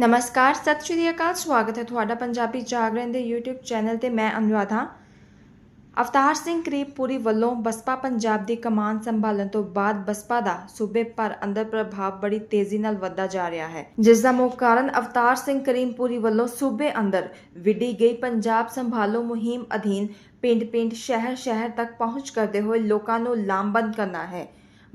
ਨਮਸਕਾਰ, ਸਤਿ ਸ਼੍ਰੀ ਅਕਾਲ, ਸਵਾਗਤ ਹੈ ਤੁਹਾਡਾ ਪੰਜਾਬੀ ਜਾਗਰਣ ਦੇ YouTube ਚੈਨਲ ਤੇ ਮੈਂ ਅਨੁਰਾਧਾ। ਅਵਤਾਰ ਸਿੰਘ ਕਰੀਬਪੁਰੀ ਵੱਲੋਂ ਬਸਪਾ ਪੰਜਾਬ ਦੀ ਕਮਾਨ ਸੰਭਾਲਣ ਤੋਂ ਬਾਅਦ ਬਸਪਾ ਦਾ ਸੂਬੇ ਭਰ ਅੰਦਰ ਪ੍ਰਭਾਵ ਬੜੀ ਤੇਜ਼ੀ ਨਾਲ ਵੱਧਦਾ ਜਾ ਰਿਹਾ ਹੈ। ਜਿਸ ਦਾ ਮੁੱਖ ਕਾਰਨ ਅਵਤਾਰ ਸਿੰਘ ਕਰੀਮਪੁਰੀ ਵੱਲੋਂ ਸੂਬੇ ਅੰਦਰ ਵਿੱਢੀ ਗਈ ਪੰਜਾਬ ਸੰਭਾਲੋ ਮੁਹਿੰਮ ਅਧੀਨ ਪਿੰਡ-ਪਿੰਡ, ਸ਼ਹਿਰ-ਸ਼ਹਿਰ ਤੱਕ ਪਹੁੰਚ ਕਰਦੇ ਹੋਏ ਲੋਕਾਂ ਨੂੰ ਲਾਮਬੰਦ ਕਰਨਾ ਹੈ।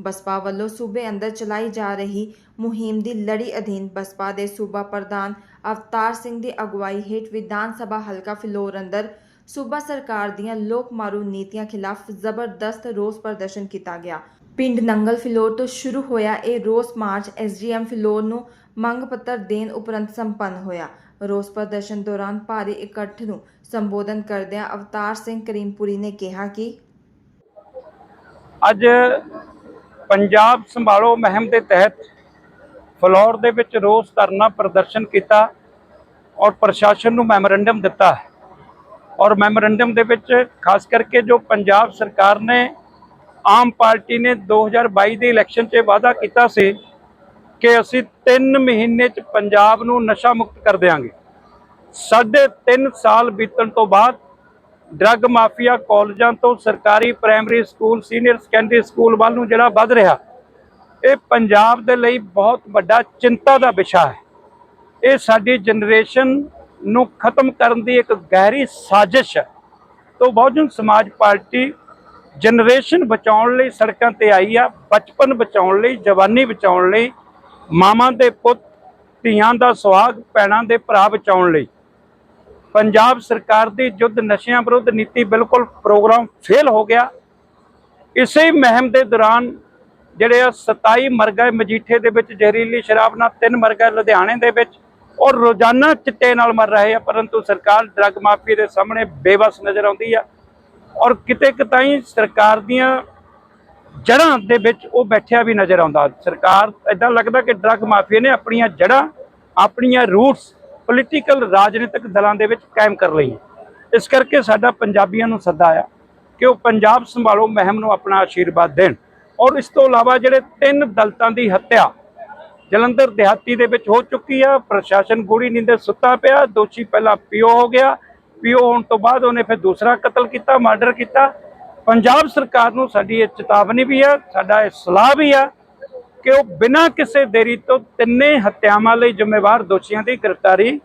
ਬਸਪਾ ਵੱਲੋਂ ਸੂਬੇ ਅੰਦਰ ਚਲਾਈ ਜਾ ਰਹੀ ਮੁਹਿੰਮ ਦੀ ਲੜੀ ਅਧੀਨ ਬਸਪਾ ਦੇ ਸੂਬਾ ਪ੍ਰਧਾਨ ਅਵਤਾਰ ਸਿੰਘ ਦੀ ਅਗਵਾਈ ਹੇਠ ਵਿਧਾਨ ਸਭਾ ਹਲਕਾ ਫਿਲੌਰ ਅੰਦਰ ਸੂਬਾ ਸਰਕਾਰ ਦੀਆਂ ਲੋਕ ਮਾਰੂ ਨੀਤੀਆਂ ਖਿਲਾਫ ਜ਼ਬਰਦਸਤ ਰੋਸ ਪ੍ਰਦਰਸ਼ਨ ਕੀਤਾ ਗਿਆ। ਪਿੰਡ ਨੰਗਲ ਫਿਲੌਰ ਤੋਂ ਸ਼ੁਰੂ ਹੋਇਆ ਇਹ ਰੋਸ ਮਾਰਚ ਐਸਡੀਐਮ ਫਿਲੌਰ ਨੂੰ ਮੰਗ ਪੱਤਰ ਦੇਣ ਉਪਰੰਤ ਸੰਪੰਨ ਹੋਇਆ। ਰੋਸ ਪ੍ਰਦਰਸ਼ਨ ਦੌਰਾਨ ਭਾਰੀ ਇਕੱਠ ਨੂੰ ਸੰਬੋਧਨ ਕਰਦਿਆਂ ਅਵਤਾਰ ਸਿੰਘ ਕਰੀਮਪੁਰੀ ਨੇ ਕਿਹਾ ਕਿ ਅੱਜ ਪੰਜਾਬ ਸੰਭਾਲੋ ਮੁਹਿੰਮ ਦੇ ਤਹਿਤ ਫਲੋਰ ਦੇ ਵਿੱਚ ਰੋਸ ਧਰਨਾ ਪ੍ਰਦਰਸ਼ਨ ਕੀਤਾ ਔਰ ਪ੍ਰਸ਼ਾਸਨ ਨੂੰ ਮੈਮੋਰੈਂਡਮ ਦਿੱਤਾ ਹੈ। ਔਰ ਮੈਮੋਰੈਂਡਮ ਦੇ ਵਿੱਚ ਖਾਸ ਕਰਕੇ ਜੋ ਪੰਜਾਬ ਸਰਕਾਰ ਨੇ ਆਮ ਪਾਰਟੀ ਨੇ 2022 ਦੇ ਇਲੈਕਸ਼ਨ 'ਚ ਵਾਅਦਾ ਕੀਤਾ ਸੀ ਕਿ ਅਸੀਂ 3 ਮਹੀਨੇ 'ਚ ਪੰਜਾਬ ਨੂੰ ਨਸ਼ਾ ਮੁਕਤ ਕਰ ਦੇਵਾਂਗੇ ਸਾਢੇ 3 ਸਾਲ ਬੀਤਣ ਤੋਂ ਬਾਅਦ ਡਰੱਗ ਮਾਫੀਆ ਕਾਲਜਾਂ ਤੋਂ ਸਰਕਾਰੀ primary school, senior secondary school ਵੱਲ ਨੂੰ ਜਿਹੜਾ ਵੱਧ ਰਿਹਾ, ਇਹ ਪੰਜਾਬ ਦੇ ਲਈ ਬਹੁਤ ਵੱਡਾ ਚਿੰਤਾ ਦਾ ਵਿਸ਼ਾ ਹੈ। ਇਹ ਸਾਡੀ ਜਨਰੇਸ਼ਨ ਨੂੰ ਖਤਮ ਕਰਨ ਦੀ ਇੱਕ ਗਹਿਰੀ ਸਾਜ਼ਿਸ਼ ਹੈ। ਤੋਂ ਬਹੁਜਨ ਸਮਾਜ ਪਾਰਟੀ ਜਨਰੇਸ਼ਨ ਬਚਾਉਣ ਲਈ ਸੜਕਾਂ ਤੇ ਆਈ ਆ, ਬਚਪਨ ਬਚਾਉਣ ਲਈ, ਜਵਾਨੀ ਬਚਾਉਣ ਲਈ, ਮਾਵਾਂ ਦੇ ਪੁੱਤ, ਧੀਆਂ ਦਾ ਸੁਹਾਗ ਭੈਣਾਂ ਦੇ ਭਰਾ ਬਚਾਉਣ ਲਈ। ਪੰਜਾਬ ਸਰਕਾਰ ਦੀ ਜੁੱਧ ਨਸ਼ਿਆਂ ਵਿਰੁੱਧ ਨੀਤੀ ਬਿਲਕੁਲ ਪ੍ਰੋਗਰਾਮ ਫੇਲ ਹੋ ਗਿਆ। ਇਸੇ ਮਹਿਮ ਦੇ ਦੌਰਾਨ ਜਿਹੜੇ ਆ 27 ਮਰਗਾ ਮਜੀਠੇ ਦੇ ਵਿੱਚ, ਜ਼ਹਿਰੀਲੀ ਸ਼ਰਾਬ ਨਾਲ ਤਿੰਨ ਮਰਗਾ ਲੁਧਿਆਣੇ ਦੇ ਵਿੱਚ, ਔਰ ਰੋਜ਼ਾਨਾ ਚਿੱਟੇ ਨਾਲ ਮਰ ਰਹੇ ਆ, ਪਰੰਤੂ ਸਰਕਾਰ ਡਰੱਗ ਮਾਫੀ ਦੇ ਸਾਹਮਣੇ ਬੇਵਸ ਨਜ਼ਰ ਆਉਂਦੀ ਆ। ਔਰ ਕਿਤੇ ਕਿਤਾਈ ਸਰਕਾਰ ਦੀਆਂ ਜੜ੍ਹਾਂ ਦੇ ਵਿੱਚ ਉਹ ਬੈਠਿਆ ਵੀ ਨਜ਼ਰ ਆਉਂਦਾ। ਸਰਕਾਰ ਇਦਾਂ ਲੱਗਦਾ ਕਿ ਡਰੱਗ ਮਾਫੀਆ ਨੇ ਆਪਣੀਆਂ ਜੜ੍ਹਾਂ, ਆਪਣੀਆਂ ਰੂਟਸ ਪੋਲੀਟੀਕਲ ਰਾਜਨੀਤਿਕ ਦਲਾਂ ਦੇ ਵਿੱਚ ਕਾਇਮ ਕਰ ਲਈ। ਇਸ ਕਰਕੇ ਸਾਡਾ ਪੰਜਾਬੀਆਂ ਨੂੰ ਸੱਦਾ ਆ ਕਿ ਉਹ ਪੰਜਾਬ ਸੰਭਾਲੋ, ਮਹਿਮ ਨੂੰ ਆਪਣਾ ਆਸ਼ੀਰਵਾਦ ਦੇਣ। ਔਰ ਇਸ ਤੋਂ ਇਲਾਵਾ ਜਿਹੜੇ ਤਿੰਨ ਦਲਤਾਂ ਦੀ ਹੱਤਿਆ ਜਲੰਧਰ ਦਿਹਾਤੀ ਦੇ ਵਿੱਚ ਹੋ ਚੁੱਕੀ ਆ, ਪ੍ਰਸ਼ਾਸਨ ਗੂੜੀ ਨੀਂਦੇ ਸੁੱਤਾ ਪਿਆ, ਦੋਸ਼ੀ ਪਹਿਲਾਂ ਪੀਓ ਹੋ ਗਿਆ, ਪੀਓ ਹੋਣ ਤੋਂ ਬਾਅਦ ਉਹਨੇ ਫਿਰ ਦੂਸਰਾ ਕਤਲ ਕੀਤਾ, ਮਰਡਰ ਕੀਤਾ। ਪੰਜਾਬ ਸਰਕਾਰ ਨੂੰ ਸਾਡੀ ਇਹ ਚੇਤਾਵਨੀ ਵੀ ਆ, ਸਾਡਾ ਇਹ ਸਲਾਹ ਵੀ ਆ ਕਿ ਉਹ ਬਿਨਾਂ ਕਿਸੇ ਦੇਰੀ ਤੋਂ ਤਿੰਨੇ ਹੱਤਿਆਵਾਂ ਲਈ ਜ਼ਿੰਮੇਵਾਰ ਦੋਸ਼ੀਆਂ ਦੀ ਗ੍ਰਿਫਤਾਰੀ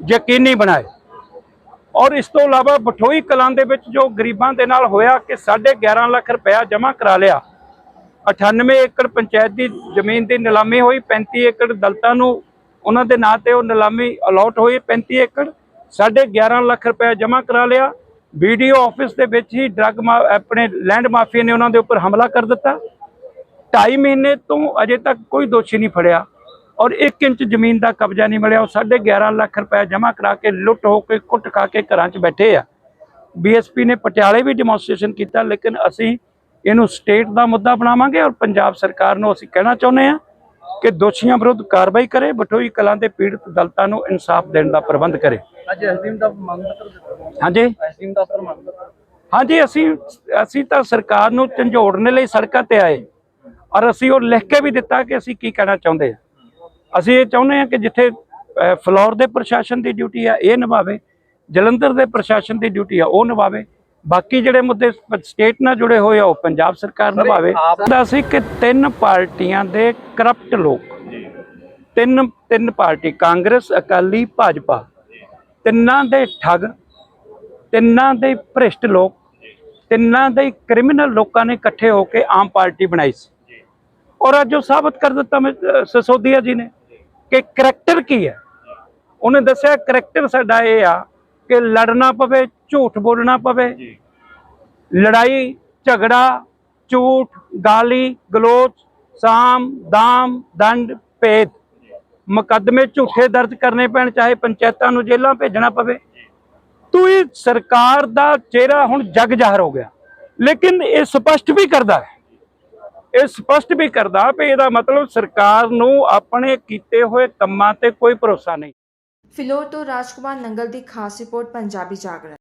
ਯਕੀਨੀ ਬਣਾਏ। ਔਰ ਇਸ ਤੋਂ ਇਲਾਵਾ ਬਠੋਈ ਕਲਾਂ ਦੇ ਵਿੱਚ ਜੋ ਗਰੀਬਾਂ ਦੇ ਨਾਲ ਹੋਇਆ ਕਿ 11.5 ਲੱਖ ਰੁਪਇਆ ਜਮ੍ਹਾਂ ਕਰਾ ਲਿਆ 98 ਏਕੜ ਪੰਚਾਇਤ ਦੀ ਜ਼ਮੀਨ ਦੀ ਨਿਲਾਮੀ ਹੋਈ 35 ਏਕੜ ਦਲਤਾਂ ਨੂੰ ਉਹਨਾਂ ਦੇ ਨਾਂ ਤੇ ਉਹ ਨਿਲਾਮੀ ਅਲਾਟ ਹੋਈ 35 ਏਕੜ 11.5 ਲੱਖ ਰੁਪਇਆ ਜਮ੍ਹਾਂ ਕਰਾ ਲਿਆ। ਵੀਡੀਓ ਆਫਿਸ ਦੇ ਵਿੱਚ ਹੀ ਡਰੱਗ ਆਪਣੇ ਲੈਂਡ ਮਾਫੀਆ ਨੇ ਉਹਨਾਂ ਦੇ ਉੱਪਰ ਹਮਲਾ ਕਰ ਦਿੱਤਾ। ਢਾਈ ਮਹੀਨੇ ਤੋਂ ਅਜੇ ਤੱਕ ਕੋਈ ਦੋਸ਼ੀ ਨਹੀਂ ਫੜਿਆ ਔਰ 1 ਇੰਚ ਜ਼ਮੀਨ ਦਾ ਕਬਜ਼ਾ ਨਹੀਂ ਮਿਲਿਆ। ਉਹ 11.5 ਲੱਖ ਰੁਪਏ ਜਮ੍ਹਾਂ ਕਰਾ ਕੇ ਲੁੱਟ ਹੋ ਕੇ ਕੁੱਟ ਖਾ ਕੇ ਘਰਾਂ 'ਚ ਬੈਠੇ ਆ। ਬੀਐਸਪੀ ਨੇ ਪਟਿਆਲੇ ਵੀ ਡੈਮੋਨਸਟ੍ਰੇਸ਼ਨ ਕੀਤਾ ਲੇਕਿਨ ਅਸੀਂ ਇਹਨੂੰ ਸਟੇਟ ਦਾ ਮੁੱਦਾ ਬਣਾਵਾਂਗੇ ਔਰ ਪੰਜਾਬ ਸਰਕਾਰ ਨੂੰ ਅਸੀਂ ਕਹਿਣਾ ਚਾਹੁੰਦੇ ਆ ਕਿ ਦੋਸ਼ੀਆਂ ਵਿਰੁੱਧ ਕਾਰਵਾਈ ਕਰੇ ਬਟੋਈ ਕਲਾਂ ਦੇ ਪੀੜਤ ਦਲਤਾਂ ਨੂੰ ਇਨਸਾਫ ਦੇਣ ਦਾ ਪ੍ਰਬੰਧ ਕਰੇ। ਅੱਜ ਐਸਡੀਐਮ ਦਾ ਮੰਗ ਪੱਤਰ ਹਾਂਜੀ? ਦਾ ਅਸਰ ਮੰਗ ਪੱਤਰ। ਹਾਂਜੀ ਅਸੀਂ ਅਸੀਂ ਤਾਂ ਸਰਕਾਰ ਨੂੰ ਝੰਜੋੜਨ ਲਈ ਸੜਕਾਂ ਤੇ ਆਏ। ਔਰ ਅਸੀਂ ਉਹ ਲਿਖ ਕੇ ਵੀ ਦਿੱਤਾ ਕਿ ਅਸੀਂ ਕੀ ਕਹਿਣਾ ਚਾਹੁੰਦੇ ਆ ਅਸੀਂ ਇਹ ਚਾਹੁੰਦੇ ਆ ਕਿ ਜਿੱਥੇ ਫਲੋਰ ਦੇ ਪ੍ਰਸ਼ਾਸਨ ਦੀ ਡਿਊਟੀ ਆ ਇਹ ਨਿਭਾਵੇ ਜਲੰਧਰ ਦੇ ਪ੍ਰਸ਼ਾਸਨ ਦੀ ਡਿਊਟੀ ਆ ਉਹ ਨਿਭਾਵੇ। ਬਾਕੀ ਜਿਹੜੇ ਮੁੱਦੇ ਸਟੇਟ ਨਾਲ ਜੁੜੇ ਹੋਏ ਆ ਉਹ ਪੰਜਾਬ ਸਰਕਾਰ ਨਿਭਾਵੇ। ਦਾ ਸੀ ਕਿ ਤਿੰਨ ਪਾਰਟੀਆਂ ਦੇ ਕਰਪਟ ਲੋਕ। ਤਿੰਨ ਤਿੰਨ ਪਾਰਟੀ ਕਾਂਗਰਸ ਅਕਾਲੀ ਭਾਜਪਾ। ਤਿੰਨਾਂ ਦੇ ਠੱਗ ਤਿੰਨਾਂ ਦੇ ਭ੍ਰਿਸ਼ਟ ਲੋਕ ਤਿੰਨਾਂ ਦੇ ਕ੍ਰਿਮੀਨਲ ਲੋਕਾਂ ਨੇ ਇਕੱਠੇ ਹੋ ਕੇ ਆਮ ਪਾਰਟੀ ਬਣਾਈ ਸੀ। ਔਰ ਅੱਜ ਉਹ ਸਾਬਤ ਕਰ ਦਿੱਤਾ ਮੈਂ ਸਿਸੋਦੀਆ ਜੀ ਨੇ ਕਿ ਕਰੈਕਟਰ ਕੀ ਹੈ? ਉਹਨੇ ਦੱਸਿਆ ਕਰੈਕਟਰ ਸਾਡਾ ਇਹ ਆ ਕਿ ਲੜਨਾ ਪਵੇ ਝੂਠ ਬੋਲਣਾ ਪਵੇ ਲੜਾਈ ਝਗੜਾ ਝੂਠ ਗਾਲੀ ਗਲੋਚ ਸਾਮ ਦਾਮ ਦੰਡ ਭੇਦ। ਮੁਕੱਦਮੇ ਝੂਠੇ ਦਰਜ ਕਰਨੇ ਪੈਣ ਚਾਹੇ ਪੰਚਾਇਤਾਂ ਨੂੰ ਜੇਲ੍ਹਾਂ ਭੇਜਣਾ ਪਵੇ। ਤੋ ਇਹ ਸਰਕਾਰ ਦਾ ਚਿਹਰਾ ਹੁਣ ਜਗ ਜ਼ਾਹਰ ਹੋ ਗਿਆ। ਲੇਕਿਨ ਇਹ ਸਪਸ਼ਟ ਵੀ ਕਰਦਾ ਹੈ ਇਹ ਸਪਸ਼ਟ ਵੀ ਕਰਦਾ ਵੀ ਇਹਦਾ ਮਤਲਬ ਸਰਕਾਰ ਨੂੰ ਆਪਣੇ ਕੀਤੇ ਹੋਏ ਕੰਮਾਂ ਤੇ ਕੋਈ ਭਰੋਸਾ ਨਹੀਂ। ਫਿਲੌਰ ਤੋਂ ਰਾਜਕੁਮਾਰ ਨੰਗਲ ਦੀ ਖਾਸ ਰਿਪੋਰਟ, ਪੰਜਾਬੀ ਜਾਗਰਣ।